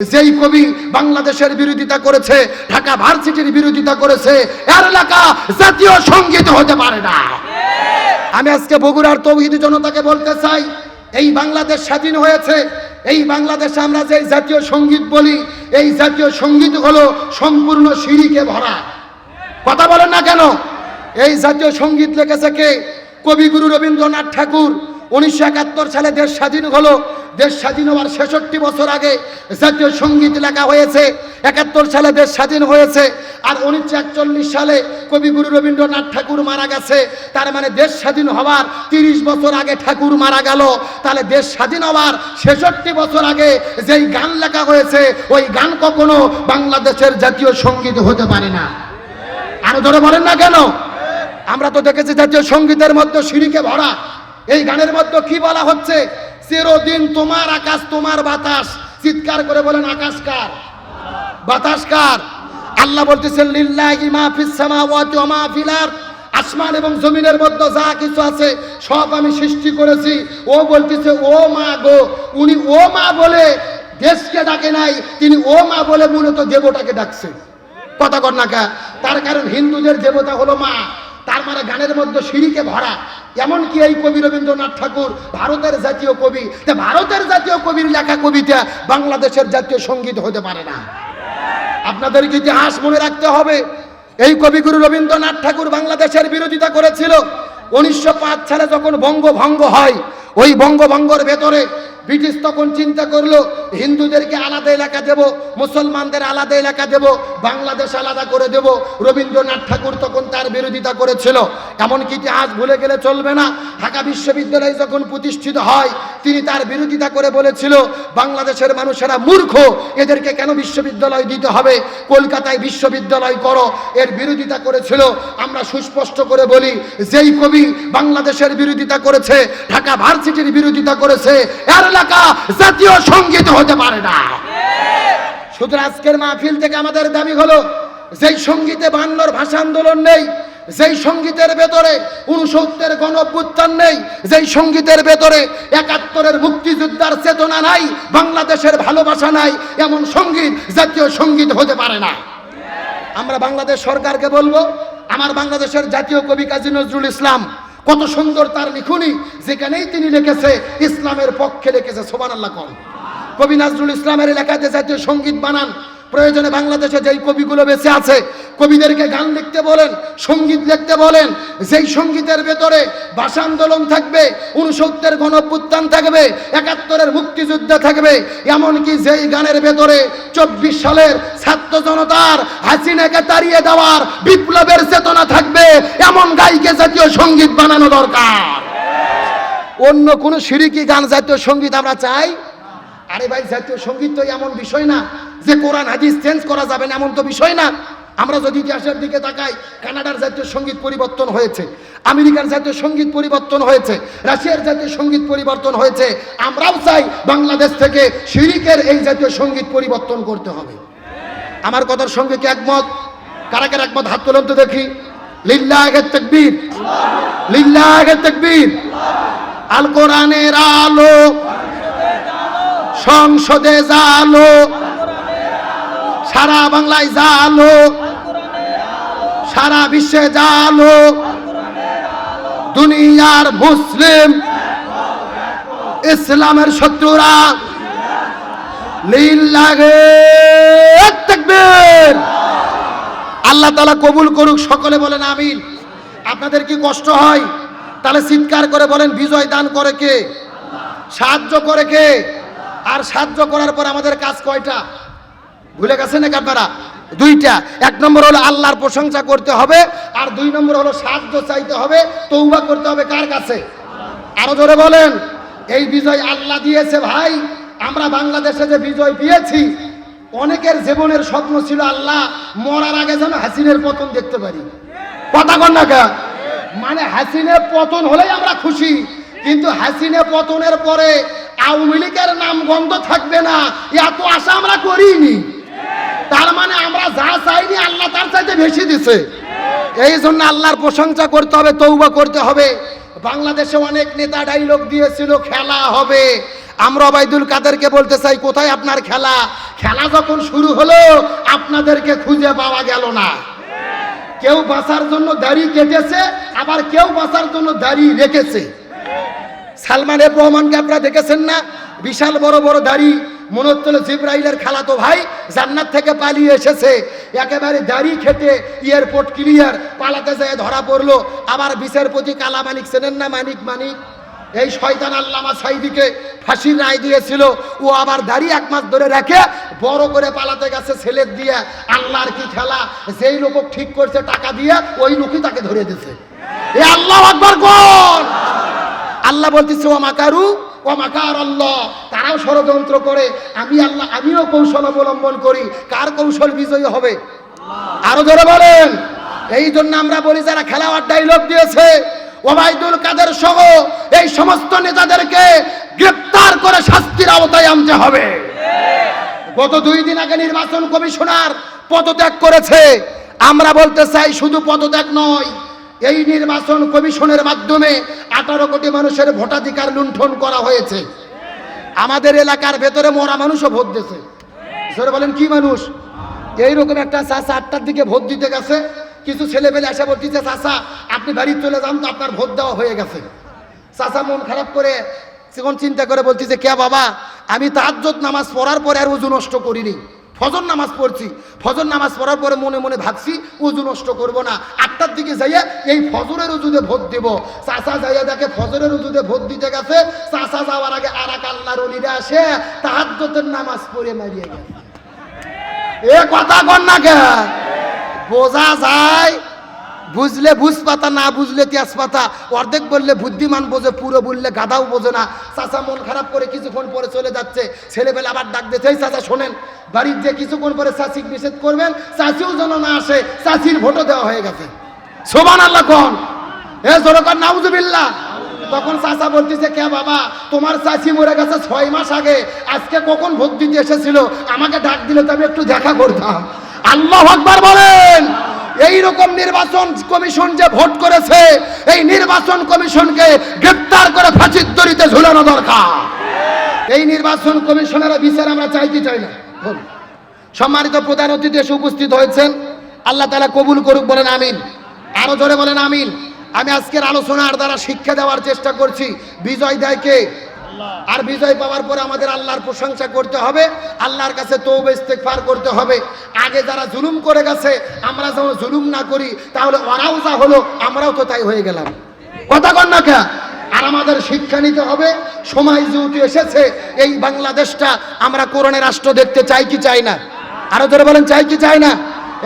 যেই কবি বাংলাদেশের বিরোধিতা করেছে, ঢাকা ভার্সিটির বিরোধিতা করেছে, এর এলাকা জাতীয় সংগীত হতে পারে না। আমি আজকে বগুড়ার তৌহিদ জনতাকে বলতে চাই, এই বাংলাদেশ স্বাধীন হয়েছে, এই বাংলাদেশে আমরা যে জাতীয় সংগীত বলি, এই জাতীয় সংগীত হলো সম্পূর্ণ সিঁড়িকে ভরা। কথা বলেন না কেন? এই জাতীয় সংগীত লিখেছে কে? কবিগুরু রবীন্দ্রনাথ ঠাকুর। উনিশশো একাত্তর সালে দেশ স্বাধীন হলো দেশ স্বাধীন হওয়ার ছেষট্টি বছর আগে জাতীয় সংগীত লেখা হয়েছে, একাত্তর সালে দেশ স্বাধীন হয়েছে, আর উনিশশো একচল্লিশ সালে কবিগুরু রবীন্দ্রনাথ ঠাকুর মারা গেছে। তার মানে দেশ স্বাধীন হওয়ার তিরিশ বছর আগে ঠাকুর মারা গেল। তাহলে দেশ স্বাধীন হওয়ার ছেষট্টি বছর আগে যেই গান লেখা হয়েছে, ওই গান কখনো বাংলাদেশের জাতীয় সংগীত হতে পারে না। আরও ধরে বলেন না কেন? আমরা তো দেখেছি জাতীয় সঙ্গীতের মধ্যে সিঁড়িকে ভরা। এই গানের মধ্যে কি বলা হচ্ছে? চিরদিন তোমার আকাশ, তোমার বাতাস। চিৎকার করে বলেন, আকাশ কার? বাতাস কার? আল্লাহ বলতেছেন, লিল্লাহি মা ফিস সামাওয়াতি ওয়া মা ফিল আরদ। আসমান এবং জমিনের মধ্যে যা কিছু আছে, সব আমি সৃষ্টি করেছি। ও বলতেছে, ও মা গো। উনি, ও মা বলে দেশকে ডাকে নাই, তিনি ও মা বলে মূলত দেবতাকে ডাকছে। কথা কর না তার কারণ হিন্দুদের দেবতা হলো মা। তার মানে গানের মধ্যে সিঁড়িকে ভরা। এমনকি এই কবি রবীন্দ্রনাথ ঠাকুর? ভারতের জাতীয় কবি। ভারতের জাতীয় কবির লেখা কবিতা বাংলাদেশের জাতীয় সংগীত হতে পারে না। আপনাদের ইতিহাস মনে রাখতে হবে, এই কবিগুরু রবীন্দ্রনাথ ঠাকুর বাংলাদেশের বিরোধিতা করেছিল। উনিশশো পাঁচ সালে যখন বঙ্গভঙ্গ হয়, ওই বঙ্গভঙ্গর ভেতরে ব্রিটিশ তখন চিন্তা করল, হিন্দুদেরকে আলাদা এলাকা দেব, মুসলমানদের আলাদা এলাকা দেব, বাংলাদেশ আলাদা করে দেব। রবীন্দ্রনাথ ঠাকুর তখন তার বিরোধিতা করেছিল। এমনকি ইতিহাস ভুলে গেলে চলবে না। ঢাকা বিশ্ববিদ্যালয় যখন প্রতিষ্ঠিত হয়, তিনি তার বিরোধিতা করে বলেছিল, বাংলাদেশের মানুষেরা মূর্খ, এদেরকে কেন বিশ্ববিদ্যালয় দিতে হবে? কলকাতায় বিশ্ববিদ্যালয় করো। এর বিরোধিতা করেছিল। আমরা সুস্পষ্ট করে বলি, যেই কবি বাংলাদেশের বিরোধিতা করেছে, ঢাকা ভার্সিটির বিরোধিতা করেছে, এর এলাকা জাতীয় সংগীত হতে পারে না। সুতরাং আজকের মাহফিল থেকে আমাদের দাবি হলো, যেই সঙ্গীতে বান্নর ভাষা আন্দোলন নেই, যেই সঙ্গীতের ভেতরে উনসত্তরের গণ অভ্যুত্থান নেই, যেই সঙ্গীতের ভেতরে একাত্তরের মুক্তিযোদ্ধার চেতনা নাই, বাংলাদেশের ভালোবাসা নাই, এমন সংগীত, জাতীয় সংগীত হতে পারে না। আমরা বাংলাদেশ সরকারকে বলব, আমার বাংলাদেশের জাতীয় কবি কাজী নজরুল ইসলাম কত সুন্দর তার লিখুনি, যেখানেই তিনি লিখেছে, ইসলামের পক্ষে লিখেছে সোমান আল্লাহ কম কবি নাজরুল ইসলামের এলাকাতে জাতীয় সংগীত বানান প্রয়োজনে বাংলাদেশে যেই কবিগুলো বেঁচে আছে, কবিদেরকে গান লিখতে বলেন, সংগীত লিখতে বলেন, যেই সঙ্গীতের ভেতরে ভাষা আন্দোলন থাকবে উনসত্তরের গণপুত্থান থাকবে, একাত্তরের মুক্তিযুদ্ধ থাকবে, এমনকি যেই গানের ভেতরে চব্বিশ সালের ছাত্র জনতার হাসিনাকে তাড়িয়ে দেওয়ার বিপ্লবের চেতনা থাকবে, এমন গাইকে জাতীয় সংগীত বানানো দরকার। অন্য কোন সিরিকি গান জাতীয় সংগীত আমরা চাই আরে ভাই, জাতীয় সংগীত তো এমন বিষয় না যে কোরআন, হাদিস চেঞ্জ করা যাবে না, এমন তো বিষয় না। আমরা যদি ইতিহাসের দিকে তাকাই, কানাডার জাতীয় সংগীত পরিবর্তন হয়েছে, আমেরিকার জাতীয় সংগীত পরিবর্তন হয়েছে, রাশিয়ার জাতীয় সংগীত পরিবর্তন হয়েছে, আমরাও চাই বাংলাদেশ থেকে শিরিকের এই জাতীয় সংগীত পরিবর্তন করতে হবে। আমার কথার সঙ্গে কি একমত? কারা কারা একমত? হাত তোলেন তো দেখি। লিল্লাহের তকবীর। লিল্লাহের তকবীর। আল কোরআনের আলো সংসদে জালো, সারা বাংলায় জালো, সারা বিশ্বে জালো, দুনিয়ার মুসলিম, ইসলামের শত্রুরা লিল্লাহে তাকবীর। আল্লাহ তাআলা কবুল করুক, সকলে বলেন আমিন। আপনাদের কি কষ্ট হয়? তাহলে চিৎকার করে বলেন, বিজয় দান করে কে? সাহায্য করে কে? আর সাহায্য করার পর আমাদের কাজ কয়টা? ভুলে গেছেন নাকি আপনারা? দুইটা। এক নম্বর হলো আল্লাহর প্রশংসা করতে হবে, আর দুই নম্বর হলো সাহায্য চাইতে হবে, তৌবা করতে হবে কার কাছে? আরও জোরে বলেন, এই বিজয় আল্লাহ দিয়েছে ভাই, আমরা বাংলাদেশে যে বিজয় পেয়েছি, অনেকের জীবনের স্বপ্ন ছিল আল্লাহ মরার আগে যেন হাসিনের পতন দেখতে পারি। কথা কন না কেন? মানে হাসিনের পতন হলেই আমরা খুশি, কিন্তু হাসিনে পতনের পরে আওয়ামী লীগের নাম গন্ধ থাকবে না। এত আশা আমরা করিনি। তার মানে আমরা যা চাইনি আল্লাহ তার চাইতে বেশি দিছে। এই জন্য আল্লাহর প্রশংসা করতে হবে তৌবা করতে হবে। বাংলাদেশে অনেক নেতা ডাইলগ দিয়েছিল, খেলা হবে। আমরা ওবায়দুল কাদেরকে বলতে চাই, কোথায় আপনার খেলা? খেলা যখন শুরু হলো, আপনাদেরকে খুঁজে পাওয়া গেল না। কেউ বাঁচার জন্য দাড়ি কেটেছে, আবার কেউ বাঁচার জন্য দাড়ি রেখেছে। সালমান এফ রহমানকে আপনারা দেখেছেন না? বিশাল বড় বড় দাড়ি মনে হচ্ছিল জিব্রাইলের খালাতো ভাই জান্নাত থেকে পালিয়ে এসেছে। একেবারে দাড়ি খেটে এয়ারপোর্ট ক্লিয়ার পালাতে যায় ধরা পড়ল। আবার বিচারপতি কালা মানিক চেনেন না? মানিক মানিক। এই শয়তান আল্লামা সাইদিকে ফাঁসির রায় দিয়েছিল। ও আবার দাড়ি এক মাস ধরে রেখে বড় করে পালাতে গেছে ছেলের দিয়ে। আল্লাহর কি খেলা? যেই লোক ঠিক করছে টাকা দিয়ে, ওই লোকই তাকে ধরে দিছে এ আল্লাহ আকবর, কোন? আল্লাহ বলতেছে ও মাকারু ও মাকার আল্লাহ তারাও ষড়যন্ত্র করে। আমি আল্লাহ, আমিও কৌশল অবলম্বন করি। কার কৌশল বিজয়ী হবে? আরও ধরে বলেন। এই জন্য আমরা বলি, যারা খেলাওয়ার ডাইলগ দিয়েছে, ওবায়দুল কাদের সহ এই সমস্ত নেতাদেরকে গ্রেপ্তার করে শাস্তির আওতায় আনতে হবে। গত দুই দিন আগে নির্বাচন কমিশনার পদত্যাগ করেছে। আমরা বলতে চাই, শুধু পদত্যাগ নয় এই নির্বাচন কমিশনের মাধ্যমে আঠারো কোটি মানুষের ভোটাধিকার লুণ্ঠন করা হয়েছে। আমাদের এলাকার ভেতরে মরা মানুষও ভোট দিয়েছে। জোরে বলেন, কি মানুষ? এইরকম একটা চাষা আটটার দিকে ভোট দিতে গেছে, কিছু ছেলে পেলে এসে বলতেছে চাষা, আপনি বাড়ি চলে যান তো আপনার ভোট দেওয়া হয়ে গেছে। চাষা মন খারাপ করে তখন চিন্তা করে বলতেছে কে বাবা, আমি তাজ্জত নামাজ পড়ার পরে আর উজু নষ্ট করিনি। ফজর নামাজ পড়ছি। ফজর নামাজ পড়ার পরে মনে মনে ভাবছি, উজু নষ্ট করব না। আটটার দিকে যাইয়া এই ফজরের উজুতে ভোট দেব। চাষা যাইয়া দেখে ফজরের উজুতে ভোট দিতে গেছে। চাষা যাওয়ার আগে আর এক আল্লাহর অলিরা আসে তাহাজ্জতের নামাজ পড়ে মারিয়ে গেছে। এ কথা কর না কে বোঝা যায় বুঝলে বুঝ পাতা না বুঝলে তেজ পাতা অর্ধেক বললে বুদ্ধিমান বোঝে, পুরো বললে গাধাও বোঝে না। চাচা মন খারাপ করে কিছুক্ষণ পরে চলে যাচ্ছে। ছেলেবেলা আবার ডাক দিতে চাচা, শোনেন, বাড়ির যে কিছুক্ষণ পরে চাষি নিষেধ করবেন চাষিও যেন না আসে চাষির ভোটও দেওয়া হয়ে গেছে। সোমান আল্লাহ কন। এ জোরকর নাউজুবিল্লাহ। তখন চাচা বলতেছে, কে বাবা, তোমার চাষি মরে গেছে ছয় মাস আগে। আজকে কখন ভোট দিতে এসেছিল? আমাকে ডাক দিলে তো আমি একটু দেখা করতাম। আল্লাহ আকবার বলেন। এই রকম নির্বাচন কমিশন যে ভোট করেছে, এই নির্বাচন কমিশনকে গ্রেপ্তার করে ফাঁসির দড়িতে ঝুলানো দরকার। এই নির্বাচন কমিশনের বিচার আমরা চাই কি চাই না। সম্মানিত প্রধান অতিথি এসে উপস্থিত হয়েছেন। আল্লাহ তালা কবুল করুক বলেন আমিন। আরও জোরে বলেন আমিন। আমি আজকের আলোচনার দ্বারা শিক্ষা দেওয়ার চেষ্টা করছি। বিজয় দেয় কে আর বিজয় পাওয়ার পরে আমাদের আল্লাহর প্রশংসা করতে হবে, আল্লাহর কাছে তৌবে ইস্তেগফার করতে হবে। আগে যারা জুলুম করে গেছে, আমরা যেন জুলুম না করি, তাহলে ওরাও যা হলো, আমরাও তো তাই হয়ে গেলাম। কথা কন না কে? আর আমাদের শিক্ষা নিতে হবে, সময় যেহেতু এসেছে, এই বাংলাদেশটা আমরা কোরআনের রাষ্ট্র দেখতে চাই কি চাই না? আরও ধরে বলেন, চাই কি চাই না?